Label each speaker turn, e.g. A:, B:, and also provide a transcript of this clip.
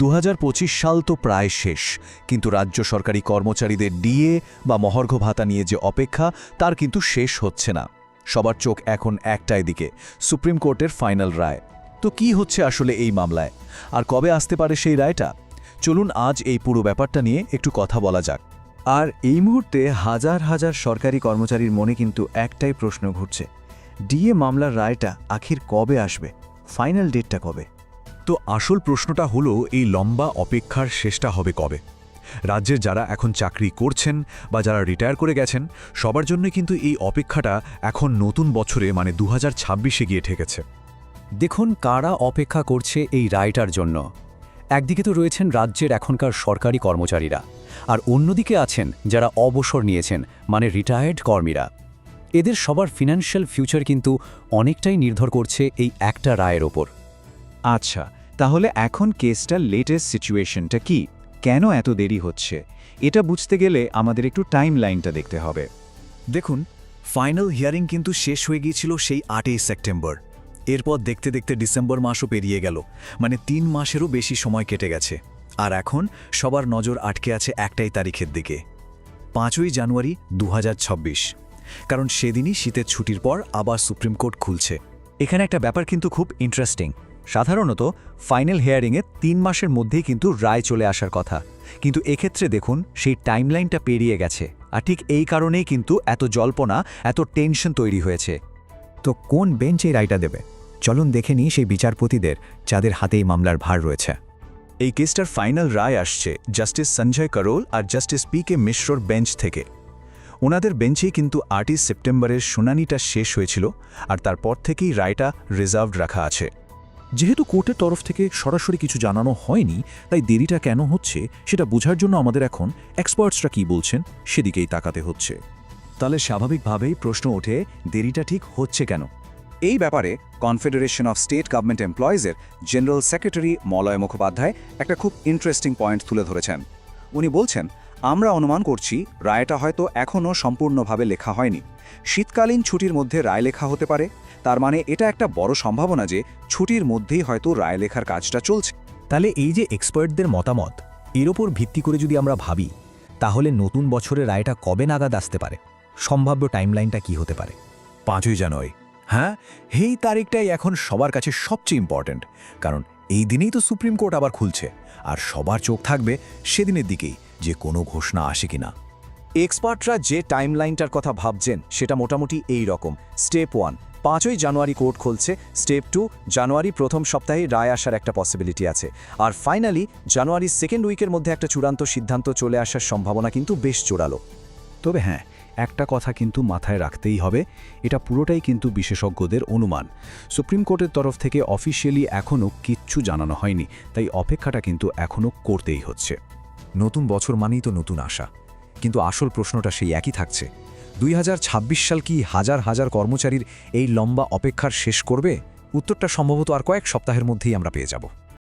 A: দু হাজার পঁচিশ সাল তো প্রায় শেষ, কিন্তু রাজ্য সরকারি কর্মচারীদের ডিএ বা মহর্ঘ ভাতা নিয়ে যে অপেক্ষা, তার কিন্তু শেষ হচ্ছে না। সবার চোখ এখন একটাই দিকে, সুপ্রিম কোর্টের ফাইনাল রায়। তো কি হচ্ছে আসলে এই মামলায়? আর কবে আসতে পারে সেই রায়টা? চলুন আজ এই পুরো ব্যাপারটা নিয়ে একটু কথা বলা যাক।
B: আর এই মুহূর্তে হাজার হাজার সরকারি কর্মচারীর মনে কিন্তু একটাই প্রশ্ন ঘুরছে। ডিএ মামলার রায়টা আখির কবে আসবে? ফাইনাল ডেটটা কবে?
C: তো আসল প্রশ্নটা হলো, এই লম্বা অপেক্ষার শেষটা হবে কবে? রাজ্যের যারা এখন চাকরি করছেন বা যারা রিটায়ার করে গেছেন, সবার জন্য কিন্তু এই অপেক্ষাটা এখন নতুন বছরে মানে দু হাজার গিয়ে ঠেকেছে।
D: দেখুন কারা অপেক্ষা করছে এই রায়টার জন্য। একদিকে তো রয়েছেন রাজ্যের এখনকার সরকারি কর্মচারীরা, আর অন্যদিকে আছেন যারা অবসর নিয়েছেন মানে রিটায়ার্ড কর্মীরা। এদের সবার ফিনান্সিয়াল ফিউচার কিন্তু অনেকটাই নির্ভর করছে এই একটা রায়ের ওপর।
B: আচ্ছা তাহলে এখন কেসটার লেটেস্ট সিচুয়েশনটা কি? কেন এত দেরি হচ্ছে? এটা বুঝতে গেলে আমাদের একটু টাইম লাইনটা দেখতে হবে।
A: দেখুন ফাইনাল হিয়ারিং কিন্তু শেষ হয়ে গিয়েছিল সেই আটই সেপ্টেম্বর। এরপর দেখতে দেখতে ডিসেম্বর মাসও পেরিয়ে গেল মানে তিন মাসেরও বেশি সময় কেটে গেছে। আর এখন সবার নজর আটকে আছে একটাই তারিখের দিকে। পাঁচই জানুয়ারি দু কারণ সেদিনই শীতের ছুটির পর আবার সুপ্রিম কোর্ট খুলছে। এখানে একটা ব্যাপার কিন্তু খুব ইন্টারেস্টিং সাধারণত ফাইনাল হেয়ারিংয়ে তিন মাসের মধ্যেই কিন্তু রায় চলে আসার কথা। কিন্তু এক্ষেত্রে দেখুন, সেই টাইমলাইনটা পেরিয়ে গেছে। আর ঠিক এই কারণেই কিন্তু এত জল্পনা, এত টেনশন তৈরি হয়েছে।
E: তো কোন বেঞ্চ এই রায়টা দেবে? চলুন দেখে নিই সেই বিচারপতিদের, যাদের হাতে এই মামলার ভার রয়েছে।
A: এই কেসটার ফাইনাল রায় আসছে জাস্টিস সঞ্জয় করোল আর জাস্টিস পি কে মিশ্রর বেঞ্চ থেকে। ওনাদের বেঞ্চেই কিন্তু আটই সেপ্টেম্বরের শুনানিটা শেষ হয়েছিল, আর তারপর থেকেই রায়টা রিজার্ভড রাখা আছে।
F: যেহেতু কোর্টের তরফ থেকে সরাসরি কিছু জানানো হয়নি তাই দেরিটা কেন হচ্ছে সেটা বোঝার জন্য আমাদের এখন এক্সপার্টসরা কি বলছেন সেদিকেই তাকাতে হচ্ছে।
A: তাহলে স্বাভাবিকভাবেই প্রশ্ন ওঠে দেরিটা ঠিক হচ্ছে কেন?
G: এই ব্যাপারে কনফেডারেশন অফ স্টেট গভর্নমেন্ট এমপ্লয়িজের জেনারেল সেক্রেটারি মলয় মুখোপাধ্যায় একটা খুব ইন্টারেস্টিং পয়েন্ট তুলে ধরেছেন। উনি বলছেন আমরা অনুমান করছি রায়টা হয়তো এখনও সম্পূর্ণভাবে লেখা হয়নি। শীতকালীন ছুটির মধ্যে রায় লেখা হতে পারে তার মানে এটা একটা বড় সম্ভাবনা যে ছুটির মধ্যেই হয়তো রায় লেখার কাজটা চলছে।
E: তাহলে এই যে এক্সপার্টদের মতামত এর ওপর ভিত্তি করে যদি আমরা ভাবি তাহলে নতুন বছরে রায়টা কবে নাগাদ আসতে পারে? সম্ভাব্য টাইমলাইনটা কি হতে পারে?
A: পাঁচই জানুয়ারি। হ্যাঁ? এই তারিখটাই এখন সবার কাছে সবচেয়ে ইম্পর্ট্যান্ট কারণ এই দিনেই তো সুপ্রিম কোর্ট আবার খুলছে আর সবার চোখ থাকবে সেদিনের দিকেই যে কোনো ঘোষণা আসে কিনা। এক্সপার্টরা যে টাইমলাইনটার কথা ভাবছেন সেটা মোটামুটি এই রকম স্টেপ ওয়ান পাঁচই জানুয়ারি কোর্ট খুলছে, স্টেপ টু, জানুয়ারি প্রথম সপ্তাহে রায় আসার একটা পসিবিলিটি আছে। আর ফাইনালি জানুয়ারি সেকেন্ড উইকের মধ্যে একটা চূড়ান্ত সিদ্ধান্ত চলে আসার সম্ভাবনা কিন্তু বেশ জোরালো।
F: তবে হ্যাঁ একটা কথা কিন্তু মাথায় রাখতেই হবে, এটা পুরোটাই কিন্তু বিশেষজ্ঞদের অনুমান। সুপ্রিম কোর্টের তরফ থেকে অফিসিয়ালি এখনও কিচ্ছু জানানো হয়নি, তাই অপেক্ষাটা কিন্তু এখনও করতেই হচ্ছে।
C: নতুন বছর মানেই তো নতুন আশা, কিন্তু আসল প্রশ্নটা সেই একই থাকছে। দুই হাজার ছাব্বিশ সাল কি হাজার হাজার কর্মচারীর এই লম্বা অপেক্ষার শেষ করবে? উত্তরটা সম্ভবত আর কয়েক সপ্তাহের মধ্যেই আমরা পেয়ে যাব।